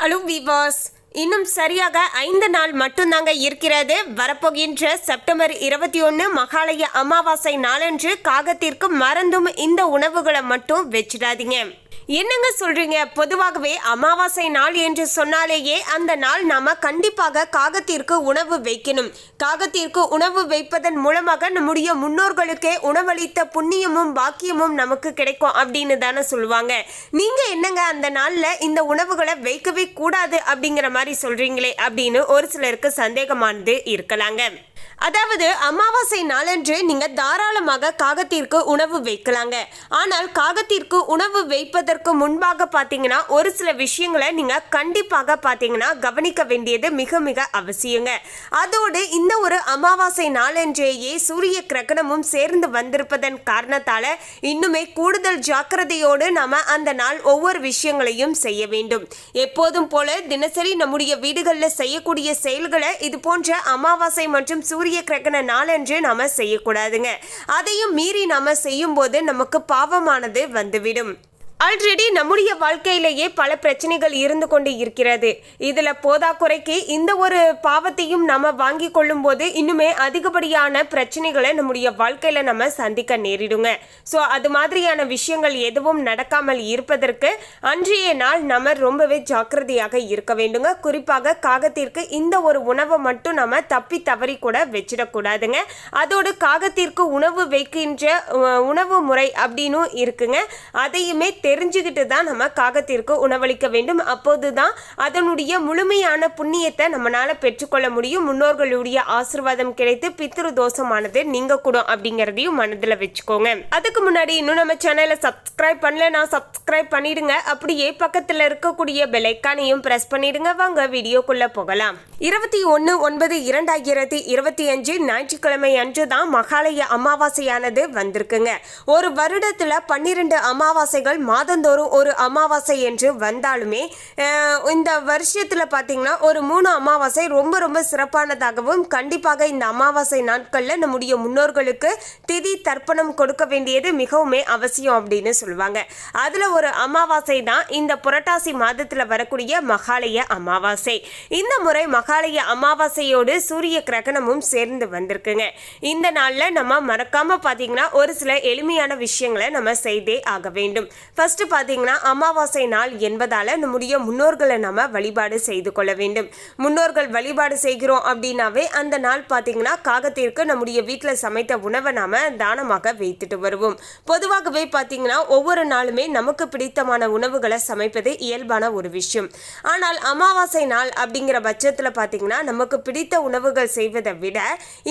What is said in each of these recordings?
Hello வீவாஸ். இன்னும் சரியாக ஐந்து நாள் மட்டும்தாங்க இருக்கிறது. வரப்போகின்ற செப்டம்பர் இருபத்தி ஒன்று மகாலய அமாவாசை நாளன்று காகத்திற்கு மறந்தும் இந்த உணவுகளை மட்டும் வச்சிடாதீங்க. என்னங்க சொல்றீங்க? பொதுவாகவே அமாவாசை நாள் என்று சொன்னாலேயே அந்த நாள் நாம கண்டிப்பாக காகத்திற்கு உணவு வைக்கணும். காகத்திற்கு உணவு வைப்பதன் மூலமாக நம்முடைய முன்னோர்களுக்கே உணவளித்த புண்ணியமும் பாக்கியமும் நமக்கு கிடைக்கும் அப்படின்னு தானே சொல்லுவாங்க. நீங்க என்னங்க அந்த நாள்ல இந்த உணவுகளை வைக்கவே கூடாது அப்படிங்கிற மாதிரி சொல்றீங்களே அப்படின்னு ஒரு சிலருக்கு சந்தேகமானது இருக்கலாங்க. அதாவது அமாவாசை நாளன்று நீங்க தாராளமாக காகத்திற்கு உணவு வைக்கலாங்க. ஆனால் காகத்திற்கு உணவு வைப்பதற்கு முன்பாக பார்த்தீங்கன்னா ஒரு சில விஷயங்களை நீங்க கண்டிப்பாக பார்த்தீங்கன்னா கவனிக்க வேண்டியது மிக மிக அவசியங்க. அதோடு இந்த ஒரு அமாவாசை நாளன்றேயே சூரிய கிரகணமும் சேர்ந்து வந்திருப்பதன் காரணத்தால இன்னுமே கூடுதல் ஜாக்கிரதையோடு நாம அந்த நாள் ஒவ்வொரு விஷயங்களையும் செய்ய வேண்டும். எப்போதும் போல தினசரி நம்முடைய வீடுகளில் செய்யக்கூடிய செயல்களை இது போன்ற அமாவாசை மற்றும் சூரிய கிரகண நாளன்று நாம் செய்யக்கூடாதுங்க. அதையும் மீறி நாம் செய்யும்போது நமக்கு பாவமானது வந்துவிடும். ஆல்ரெடி நம்முடைய வாழ்க்கையிலேயே பல பிரச்சனைகள் இருந்து கொண்டு இருக்கிறது. இதில் போதாக்குறைக்கு இந்த ஒரு பாவத்தையும் நம்ம வாங்கி கொள்ளும்போது இன்னுமே அதிகப்படியான பிரச்சனைகளை நம்முடைய வாழ்க்கையில் நம்ம சந்திக்க நேரிடுங்க. ஸோ அது மாதிரியான விஷயங்கள் எதுவும் நடக்காமல் இருப்பதற்கு அன்றைய நாள் நம்ம ரொம்பவே ஜாக்கிரதையாக இருக்க வேண்டுங்க. குறிப்பாக காகத்திற்கு இந்த ஒரு உணவை மட்டும் நம்ம தப்பி தவறி கூட வச்சிடக்கூடாதுங்க அதோடு காகத்திற்கு உணவு வைக்கின்ற உணவு முறை அப்படின்னு இருக்குங்க. அதையுமே தெரிஞ்சுக்கிட்டு தான் நம்ம காகத்திற்கு உணவளிக்க வேண்டும். அப்போது தான் அதனுடைய முழுமையான புண்ணியத்தை நம்மளால் பெற்றுக்கொள்ள முடியும். முன்னோர்களுடைய ஆசிர்வாதம் கிடைத்து பித்ரு தோஷமானது நீங்க கூடும் அப்படிங்கிறதையும் மனதில் வச்சுக்கோங்க. அதுக்கு முன்னாடி இன்னும் நம்ம சேனலை சப்ஸ்கிரைப் நான் சப்ஸ்கிரைப் பண்ணிடுங்க. அப்படியே பக்கத்தில் இருக்கக்கூடிய பெலைக்கானையும் ப்ரெஸ் பண்ணிடுங்க. வாங்க வீடியோக்குள்ளே போகலாம். இருபத்தி ஒன்று ஒன்பது இரண்டாயிரத்தி இருபத்தி அஞ்சு ஞாயிற்றுக்கிழமை அன்று தான் மகாலய அமாவாசையானது வந்திருக்குங்க. ஒரு வருடத்தில் பன்னிரெண்டு அமாவாசைகள் மாதந்தோறும் ஒரு அமாவாசை என்று வந்தாலுமே இந்த வருஷத்தில் பார்த்தீங்கன்னா ஒரு மூணு அமாவாசை ரொம்ப ரொம்ப சிறப்பானதாகவும் கண்டிப்பாக இந்த அமாவாசை நாட்களில் நம்முடைய முன்னோர்களுக்கு திதி தர்ப்பணம் கொடுக்க வேண்டியது மிகவுமே அவசியம் அப்படின்னு சொல்லுவாங்க. அதில் ஒரு அமாவாசை தான் இந்த புரட்டாசி மாதத்தில் வரக்கூடிய மகாலய அமாவாசை. இந்த முறை மகாலய அமாவாசையோடு சூரிய கிரகணமும் சேர்ந்து வந்திருக்குங்க. இந்த நாளில் நம்ம மறக்காமல் பார்த்தீங்கன்னா ஒரு சில எளிமையான விஷயங்களை நம்ம செய்தே ஆக வேண்டும். ஃபர்ஸ்ட் பார்த்தீங்கன்னா அமாவாசை நாள் என்பதால் நம்முடைய முன்னோர்களை நம்ம வழிபாடு செய்து கொள்ள வேண்டும். முன்னோர்கள் வழிபாடு செய்கிறோம் அப்படின்னாவே அந்த நாள் பார்த்தீங்கன்னா காகத்திற்கு நம்முடைய வீட்டில் சமைத்த உணவை நாம் தானமாக வைத்துட்டு வருவோம். பொதுவாகவே பார்த்தீங்கன்னா ஒவ்வொரு நாளுமே நமக்கு பிடித்தமான உணவுகளை சமைப்பது இயல்பான ஒரு விஷயம். ஆனால் அமாவாசை நாள் அப்படிங்கிற பட்சத்தில் பார்த்தீங்கன்னா நமக்கு பிடித்த உணவுகள் செய்வதை விட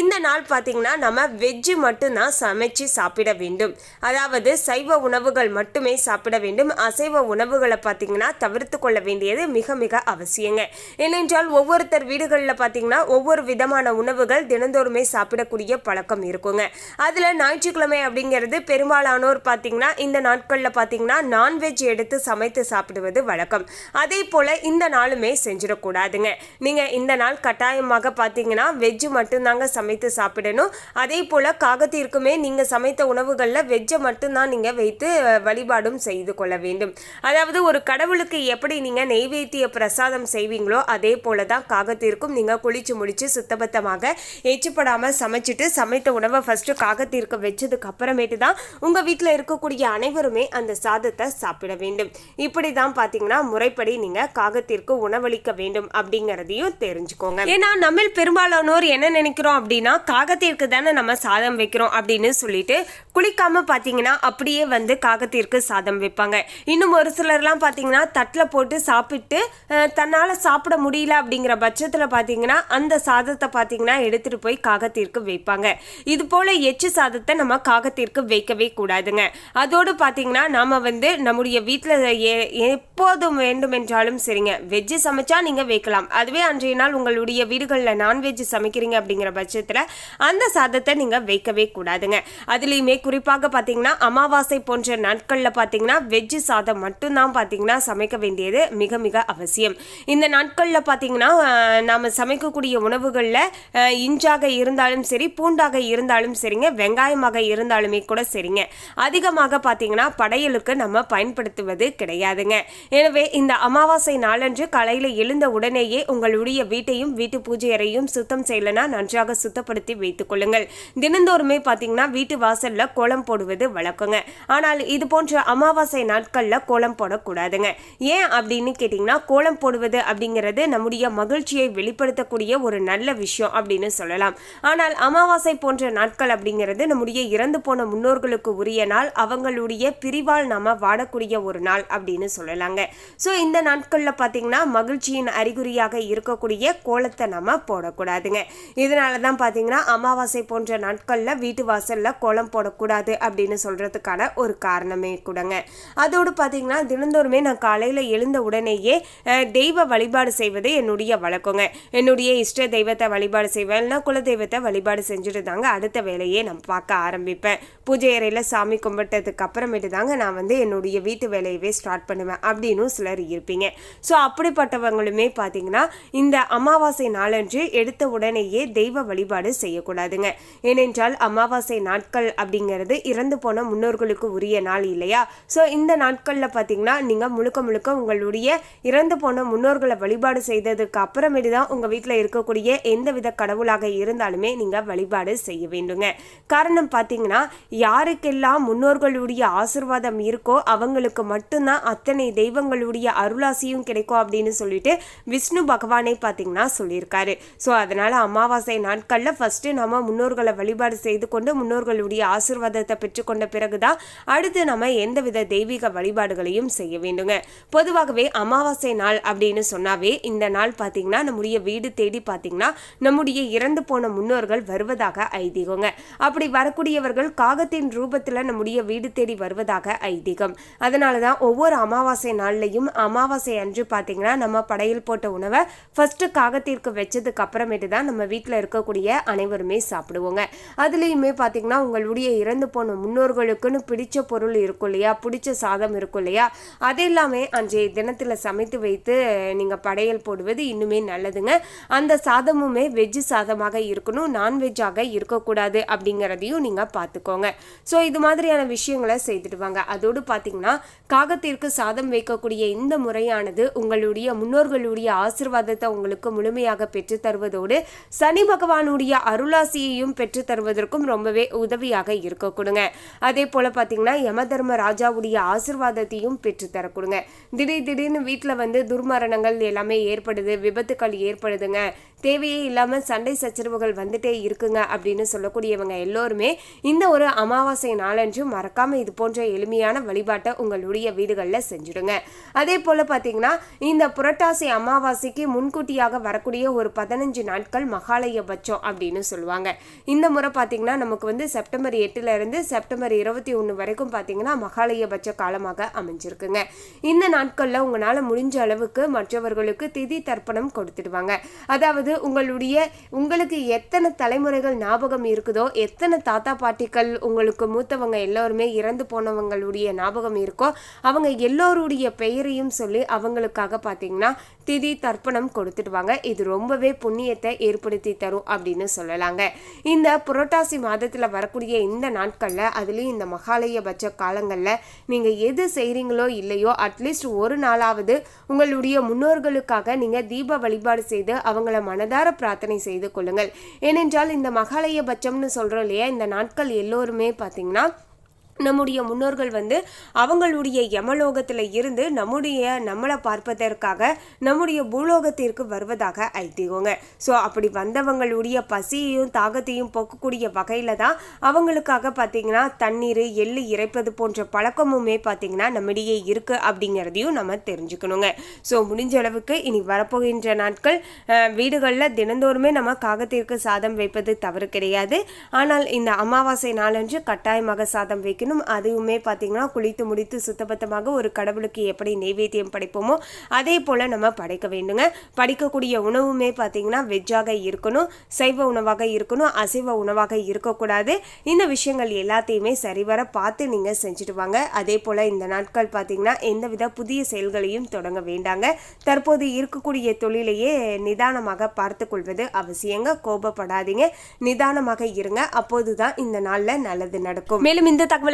இந்த நாள் பார்த்தீங்கன்னா நம்ம வெஜ்ஜு மட்டும்தான் சமைச்சு சாப்பிட வேண்டும். அதாவது சைவ உணவுகள் மட்டுமே சாப்பிட சாப்பிட வேண்டும். அசைவ உணவுகளை பார்த்தீங்கன்னா தவிர்த்து கொள்ள வேண்டியது மிக மிக அவசியங்க. ஏனென்றால் ஒவ்வொருத்தர் வீடுகளில் பார்த்தீங்கன்னா ஒவ்வொரு விதமான உணவுகள் தினந்தோறுமே சாப்பிடக்கூடிய பழக்கம் இருக்குங்க. அதில் ஞாயிற்றுக்கிழமை அப்படிங்கிறது பெரும்பாலானோர் பார்த்தீங்கன்னா இந்த நாட்களில் பார்த்தீங்கன்னா நான்வெஜ் எடுத்து சமைத்து சாப்பிடுவது வழக்கம். அதே போல் இந்த நாளுமே செஞ்சிடக்கூடாதுங்க. நீங்கள் இந்த நாள் கட்டாயமாக பார்த்தீங்கன்னா வெஜ்ஜு மட்டும்தாங்க சமைத்து சாப்பிடணும். அதே போல் காகத்திற்குமே நீங்கள் சமைத்த உணவுகளில் வெஜ்ஜை மட்டும்தான் நீங்கள் வைத்து வழிபாடும் செய்யணும். செய்து கொள்ள வேண்டும். அதாவது ஒரு கடவுளுக்கு எப்படி நீங்கள் நெய்வேத்திய பிரசாதம் செய்வீங்களோ அதே போல தான் காகத்திற்கும் நீங்கள் குளிச்சு முடிச்சு சுத்தபத்தமாக எச்சுப்படாமல் சமைச்சிட்டு சமைத்த உணவை ஃபஸ்ட்டு காகத்திற்கு வச்சதுக்கு அப்புறமேட்டு தான் உங்கள் வீட்டில் இருக்கக்கூடிய அனைவருமே அந்த சாதத்தை சாப்பிட வேண்டும். இப்படி தான் பார்த்தீங்கன்னா முறைப்படி நீங்கள் காகத்திற்கு உணவளிக்க வேண்டும் அப்படிங்கிறதையும் தெரிஞ்சுக்கோங்க. ஏன்னா நம்ம பெரும்பாலானோர் என்ன நினைக்கிறோம் அப்படின்னா காகத்திற்கு தானே நம்ம சாதம் வைக்கிறோம் அப்படின்னு சொல்லிட்டு குளிக்காம பார்த்தீங்கன்னா அப்படியே வந்து காகத்திற்கு சாதம் வைப்பாங்க. இன்னும் ஒரு சிலர்லாம் பார்த்தீங்கன்னா தட்டில் போட்டு சாப்பிட்டு தன்னால் சாப்பிட முடியல அப்படிங்கிற பட்சத்தில் பார்த்தீங்கன்னா அந்த சாதத்தை பார்த்தீங்கன்னா எடுத்துட்டு போய் காகத்திற்கு வைப்பாங்க. இது போல் எச்சு சாதத்தை நம்ம காகத்திற்கு வைக்கவே கூடாதுங்க. அதோடு பார்த்தீங்கன்னா நாம் வந்து நம்முடைய வீட்டில் ஏ எப்போதும் வேண்டுமென்றாலும் சரிங்க. வெஜ்ஜு சமைச்சா நீங்கள் வைக்கலாம். அதுவே அன்றைய நாள் உங்களுடைய வீடுகளில் நான்வெஜ் சமைக்கிறீங்க அப்படிங்கிற பட்சத்தில் அந்த சாதத்தை நீங்கள் வைக்கவே கூடாதுங்க. அதுலேயுமே குறிப்பாக பார்த்தீங்கன்னா அமாவாசை போன்ற நாட்களில் பார்த்தீங்கன்னா பார்த்தீங்கன்னா வெஜ்ஜு சாதம் மட்டும்தான் பார்த்தீங்கன்னா சமைக்க வேண்டியது மிக மிக அவசியம். இந்த நாட்களில் பார்த்தீங்கன்னா நாம் சமைக்கக்கூடிய உணவுகளில் இஞ்சாக இருந்தாலும் சரி பூண்டாக இருந்தாலும் சரிங்க வெங்காயமாக இருந்தாலுமே கூட சரிங்க. அதிகமாக பார்த்தீங்கன்னா படையலுக்கு நம்ம பயன்படுத்துவது கிடையாதுங்க. எனவே இந்த அமாவாசை நாளன்று காலையில் எழுந்த உடனேயே உங்களுடைய வீட்டையும் வீட்டு பூஜை அறையும் சுத்தம் செய்யலனா நன்றாக சுத்தப்படுத்தி வைத்துக் கொள்ளுங்கள். தினந்தோறுமே பார்த்தீங்கன்னா வீட்டு வாசல்ல கோலம் போடுவது வழக்கங்க. ஆனால் இது போன்ற அமாவாசை நாட்கள்ல கோலம் போடக்கூடாதுங்க. ஏன் அப்படின்னு கேட்டிங்கன்னா கோலம் போடுவது அப்படிங்கிறது நம்முடைய மகிழ்ச்சியை வெளிப்படுத்தக்கூடிய ஒரு நல்ல விஷயம் அப்படின்னு சொல்லலாம். ஆனால் அமாவாசை போன்ற நாட்கள் அப்படிங்கிறது நம்முடைய இறந்து போன முன்னோர்களுக்கு உரிய நாள் அவங்களுடைய பிரிவால் நாம வாடக்கூடிய ஒரு நாள் அப்படின்னு சொல்லலாங்க. ஸோ இந்த நாட்களில் பார்த்தீங்கன்னா மகிழ்ச்சியின் அறிகுறியாக இருக்கக்கூடிய கோலத்தை நம்ம போடக்கூடாதுங்க. இதனால தான் பார்த்தீங்கன்னா அமாவாசை போன்ற நாட்களில் வீட்டு வாசலில் கோலம் போடக்கூடாது அப்படின்னு சொல்கிறதுக்கான ஒரு காரணமே கூடங்க. அதோடு பார்த்தீங்கன்னா தினந்தோறுமே நான் காலையில் எழுந்த உடனேயே தெய்வ வழிபாடு செய்வது என்னுடைய வழக்கங்க. என்னுடைய இஷ்ட தெய்வத்தை வழிபாடு செய்வேன். இல்லைன்னா குல தெய்வத்தை வழிபாடு செஞ்சுட்டு தாங்க அடுத்த வேலையை நான் பார்க்க ஆரம்பிப்பேன். பூஜை அறையில் சாமி கும்பிட்டதுக்கு அப்புறமேட்டு தாங்க நான் வந்து என்னுடைய வீட்டு வேலையவே ஸ்டார்ட் பண்ணுவேன். அப்படின்னு சிலர் இருப்பீங்க. ஸோ அப்படிப்பட்டவங்களுமே பார்த்தீங்கன்னா இந்த அமாவாசை நாளன்று எடுத்த உடனேயே தெய்வ வழிபாடு செய்யக்கூடாதுங்க. ஏனென்றால் அமாவாசை நாட்கள் அப்படிங்கிறது இறந்து போன முன்னோர்களுக்கு உரிய நாள் இல்லையா? ஸோ இந்த நாட்களில் பார்த்தீங்கன்னா நீங்கள் முழுக்க முழுக்க உங்களுடைய இறந்து போன முன்னோர்களை வழிபாடு செய்ததுக்கு அப்புறமேட்டு தான் உங்கள் வீட்டில் இருக்கக்கூடிய எந்தவித கடவுளாக இருந்தாலுமே நீங்கள் வழிபாடு செய்ய வேண்டுங்க. காரணம் பார்த்தீங்கன்னா யாருக்கெல்லாம் முன்னோர்களுடைய ஆசிர்வாதம் இருக்கோ அவங்களுக்கு மட்டும்தான் அத்தனை தெய்வ தெய்வங்களுடைய அருளாசியும் கிடைக்கும் அப்படின்னு சொல்லிட்டு விஷ்ணு பகவானே பார்த்தீங்கன்னா சொல்லியிருக்காரு. ஸோ அதனால் அமாவாசை நாட்களில் ஃபஸ்ட்டு நம்ம முன்னோர்களை வழிபாடு செய்து கொண்டு முன்னோர்களுடைய ஆசிர்வாதத்தை பெற்றுக்கொண்ட பிறகு தான் அடுத்து நம்ம எந்தவித தெய்வீக வழிபாடுகளையும் செய்ய வேண்டுங்க. பொதுவாகவே அமாவாசை நாள் அப்படின்னு சொன்னாவே இந்த நாள் பார்த்தீங்கன்னா நம்முடைய வீடு தேடி பார்த்தீங்கன்னா நம்முடைய இறந்து போன முன்னோர்கள் வருவதாக ஐதீகங்க. அப்படி வரக்கூடியவர்கள் காகத்தின் ரூபத்தில் நம்முடைய வீடு தேடி வருவதாக ஐதீகம். அதனால தான் ஒவ்வொரு அமாவாசை நாள்லையும் அமாவாசை அன்று பார்த்தீங்கன்னா நம்ம படையல் போட்ட உணவை ஃபர்ஸ்ட் காகத்திற்கு வச்சதுக்கு அப்புறமேட்டு தான் நம்ம வீட்டில் இருக்கக்கூடிய அனைவருமே சாப்பிடுவோங்க. அதுலேயுமே பார்த்தீங்கன்னா உங்களுடைய இறந்து போன முன்னோர்களுக்குன்னு பிடிச்ச பொருள் இருக்கும் இல்லையா? பிடிச்ச சாதம் இருக்கும் இல்லையா? அதெல்லாமே அன்றைய தினத்தில் சமைத்து வைத்து நீங்கள் படையல் போடுவது இன்னுமே நல்லதுங்க. அந்த சாதமுமே வெஜ்ஜு சாதமாக இருக்கணும் நான்வெஜ்ஜாக இருக்கக்கூடாது அப்படிங்கிறதையும் நீங்கள் பார்த்துக்கோங்க ஸோ இது மாதிரியான விஷயங்களை செய்துட்டு வாங்க. அதோடு பார்த்தீங்கன்னா காகத்திற்கு சாதம் இருக்கக்கூடிய இந்த முறையானது உங்களுடைய முன்னோர்களுடைய ஆசிர்வாதத்தை உங்களுக்கு முழுமையாக பெற்று தருவதோடு சனி பகவானுடைய அருளாசியையும் பெற்று தருவதற்கும் ரொம்பவே உதவியாக இருக்க கொடுங்க. அதே போல பார்த்தீங்கன்னா யம தர்ம ராஜாவுடைய ஆசிர்வாதத்தையும் பெற்று தர திடீர் திடீர்னு வீட்டில் வந்து துர்மரணங்கள் எல்லாமே ஏற்படுது விபத்துக்கள் ஏற்படுதுங்க. தேவையே இல்லாமல் சண்டை சச்சரவுகள் வந்துட்டே இருக்குங்க அப்படின்னு சொல்லக்கூடியவங்க எல்லோருமே இந்த ஒரு அமாவாசை நாளன்று மறக்காமல் இது போன்ற எளிமையான வழிபாட்டை உங்களுடைய வீடுகளில் செஞ்சுடுங்க. அதே போல் பார்த்தீங்கன்னா இந்த புரட்டாசி அமாவாசைக்கு முன்கூட்டியாக வரக்கூடிய ஒரு பதினஞ்சு நாட்கள் மகாலயபட்சம் அப்படின்னு சொல்லுவாங்க. இந்த முறை பார்த்தீங்கன்னா நமக்கு வந்து செப்டம்பர் எட்டுலேருந்து செப்டம்பர் இருபத்தி ஒன்று வரைக்கும் பார்த்தீங்கன்னா மகாலயபட்ச காலமாக அமைஞ்சிருக்குங்க. இந்த நாட்களில் உங்களால் முடிஞ்ச அளவுக்கு மற்றவர்களுக்கு திதி தர்ப்பணம் கொடுத்துடுவாங்க. அதாவது உங்களுடைய உங்களுக்கு எத்தனை தலைமுறைகள் ஞாபகம் இருக்குதோ எத்தனை தாத்தா பாட்டிகள் உங்களுக்கு மூத்தவங்க எல்லோருமே இறந்து போனவங்களுடைய ஞாபகம் இருக்கோ அவங்க எல்லோருடைய பெயரையும் சொல்லி அவங்களுக்காக பார்த்தீங்கன்னா திதி தர்ப்பணம் கொடுத்துடுவாங்க. இது ரொம்பவே புண்ணியத்தை ஏற்படுத்தி தரும் அப்படின்னு சொல்லலாங்க. இந்த புரட்டாசி மாதத்தில் வரக்கூடிய இந்த நாட்களில் அதுலேயும் இந்த மகாலயபட்ச காலங்களில் நீங்கள் எது செய்கிறீங்களோ இல்லையோ அட்லீஸ்ட் ஒரு நாளாவது உங்களுடைய முன்னோர்களுக்காக நீங்கள் தீப வழிபாடு செய்து அவங்கள மனதார பிரார்த்தனை செய்து கொள்ளுங்கள். ஏனென்றால் இந்த மகாலயபட்சம்னு சொல்கிறோம் இல்லையா? இந்த நாட்கள் எல்லோருமே பார்த்தீங்கன்னா நம்முடைய முன்னோர்கள் வந்து அவங்களுடைய யமலோகத்தில் இருந்து நம்முடைய நம்மளை பார்ப்பதற்காக நம்முடைய பூலோகத்திற்கு வருவதாக ஐதீகங்க. ஸோ அப்படி வந்தவங்களுடைய பசியையும் தாகத்தையும் போக்கக்கூடிய வகையில் தான் அவங்களுக்காக பார்த்தீங்கன்னா தண்ணீர் எள்ளு இறைப்பது போன்ற பழக்கமுமே பார்த்தீங்கன்னா நம்மிடையே இருக்குது அப்படிங்கிறதையும் நம்ம தெரிஞ்சுக்கணுங்க. ஸோ முடிஞ்ச அளவுக்கு இனி வரப்போகின்ற நாட்கள் வீடுகளில் தினந்தோறுமே நம்ம காகத்திற்கு சாதம் வைப்பது தவறு கிடையாது. ஆனால் இந்த அமாவாசை நாளன்று கட்டாயமாக சாதம் வைக்க வைக்கணும். அதுவுமே பார்த்தீங்கன்னா குளித்து முடித்து சுத்தபத்தமாக ஒரு கடவுளுக்கு எப்படி நெய்வேத்தியம் படைப்போமோ அதே போல் நம்ம படைக்க வேண்டுங்க. படிக்கக்கூடிய உணவுமே பார்த்தீங்கன்னா வெஜ்ஜாக இருக்கணும் சைவ உணவாக இருக்கணும் அசைவ உணவாக இருக்கக்கூடாது. இந்த விஷயங்கள் எல்லாத்தையுமே சரிவர பார்த்து நீங்கள் செஞ்சுட்டு வாங்க. அதே போல் இந்த நாட்கள் பார்த்தீங்கன்னா எந்தவித புதிய செயல்களையும் தொடங்க வேண்டாங்க. தற்போது இருக்கக்கூடிய தொழிலையே நிதானமாக பார்த்து கொள்வது அவசியங்க. கோபப்படாதீங்க. நிதானமாக இருங்க. அப்போதுதான் இந்த நாளில் நல்லது நடக்கும். மேலும் இந்த தகவல்